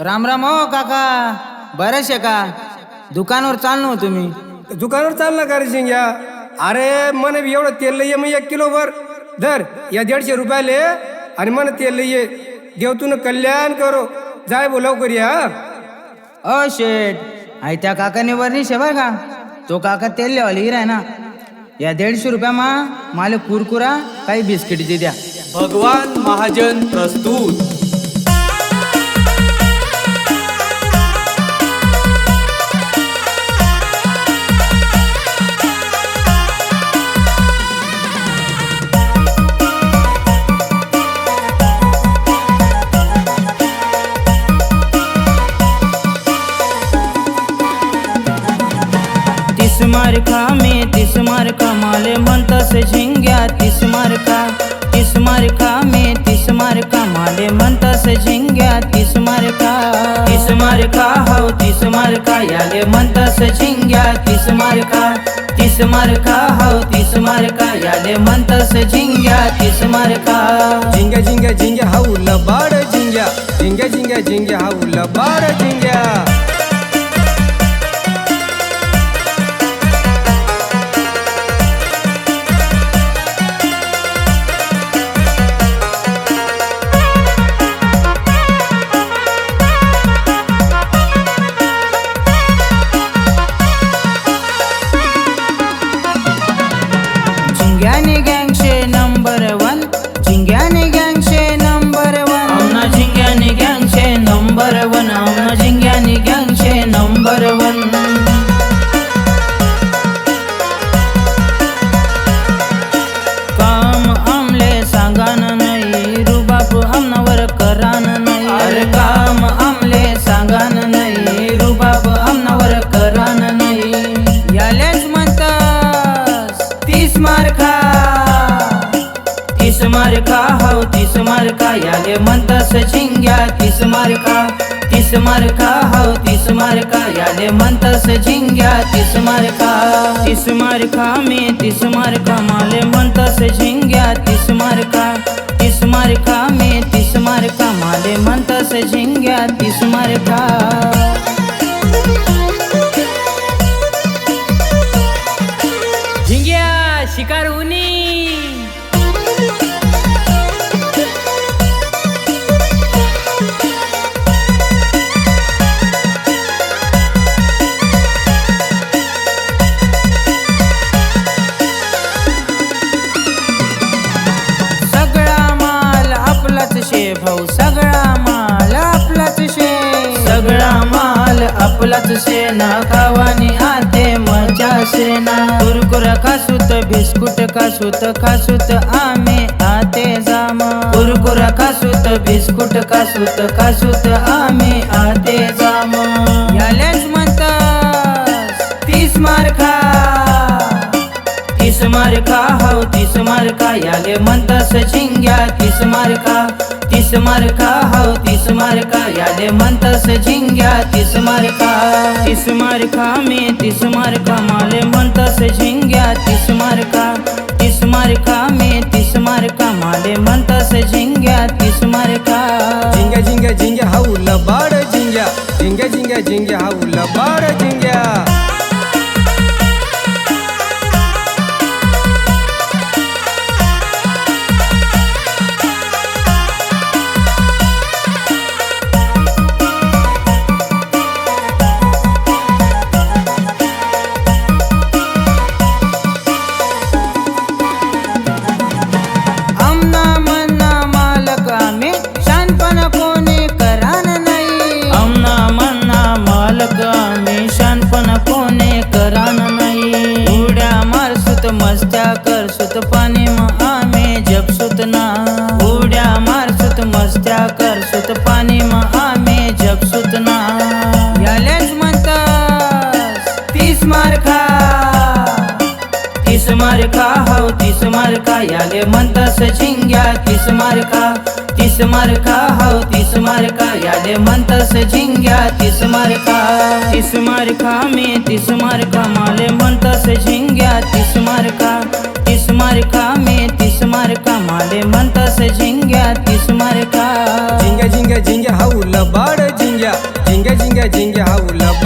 राम राम हो काका. बरेच आहे का? दुकानावर चाल हो तुम्ही दुकानावर चालला का रे शिंग्या? अरे मन एवढं तेल लई मग एक किलो वर धर या दीडशे रुपयाले आणि मन तेल लई देव तुन कल्याण करो. जाय बो लवकर या अ शेठ आई त्या काकाने वरणी शे बरं का? तो काका तेल लेवाली आहे ना? या दीडशे रुपया मा मला कुरकुरा काही बिस्किटची द्या. भगवान महाजन प्रस्तुत. मारखा मार्का मी तीस मारखा माले म्हणतस झिंग्या तीस मार्का. तीस मारखा मी तीस मारखा माले म्हणतस झिंग्या तीस मारखा तीस मारखा हो तीस मारखा याले म्हणतस झिंग्या तीस मारखा तीस मारखा हो तीस मारखा याले म्हणतस झिंग्या तीस मारखा झिंग्या झिंग्या झिंग्या हाऊ लबाड झिंग्या. झिंग्या झिंग्या झिंग्या हाऊ लबाड झिंग्या. तीस मार्का हो तीस मारखा याले म्हणतास झिंग्या तीस मार्का. तीस मार्का हाव तीस मारखा याले म्हणतास झिंग्या तीस मारखा तीस मार्का मी तीस मार्का माले म्हणतास झिंग्या तीस मार्का. तीस मार्का मी तीस मार्का माले म्हणतास झिंग्या तीस मारखा सगळा माल आपलाच शे. सगळा माल आपलाच शे. ना खावानी आते मजा शे ना. कुरकुरा खासूत बिस्कुट खासूत खासूत आम्ही आते जाम. कुरकुरा खासूत बिस्कुट खासूत खासूत आम्ही आते जाम. यालेच म्हणतात तीस मार्का. तीस मार्का हो तीस मार्का याले म्हणतास झिंग्या तीस मार्का तीस मार्का हो तीस मार्का याले म्हणतास झिंग्या तीस मार्का. तीस मार्का मी तीस मार्का माले म्हणतास झिंग्या तीस मार्का. तीस मार्का मी तीस मार्का माले म्हणतास झिंग्या तीस मार्का. झिंग्या झिंग्या झिंग्या हाऊ लबाड झिंग्या. झिंग्या झिंग्या झिंग्या हाऊ लबाड झिंग्या. मस्त्या करसूत पाणी महामे आम्ही जपसूत ना यालेच म्हणतात तीस मारखा तीस मारखा हो तीस मारखा याले म्हणतास झिंग्या तीस मारखा तीस मारखा हो तीस मारखा याले म्हणतास झिंग्या तीस मारखा तीस मारखा मी तीस मारखा माले म्हणतास झिंग्या तीस मारखा तीस मारखा मी तीस मारखा माले म्हणतास झिंग्या तीस झिंग्या झिंग्या झिंग्या झिंग्या हा उलबाड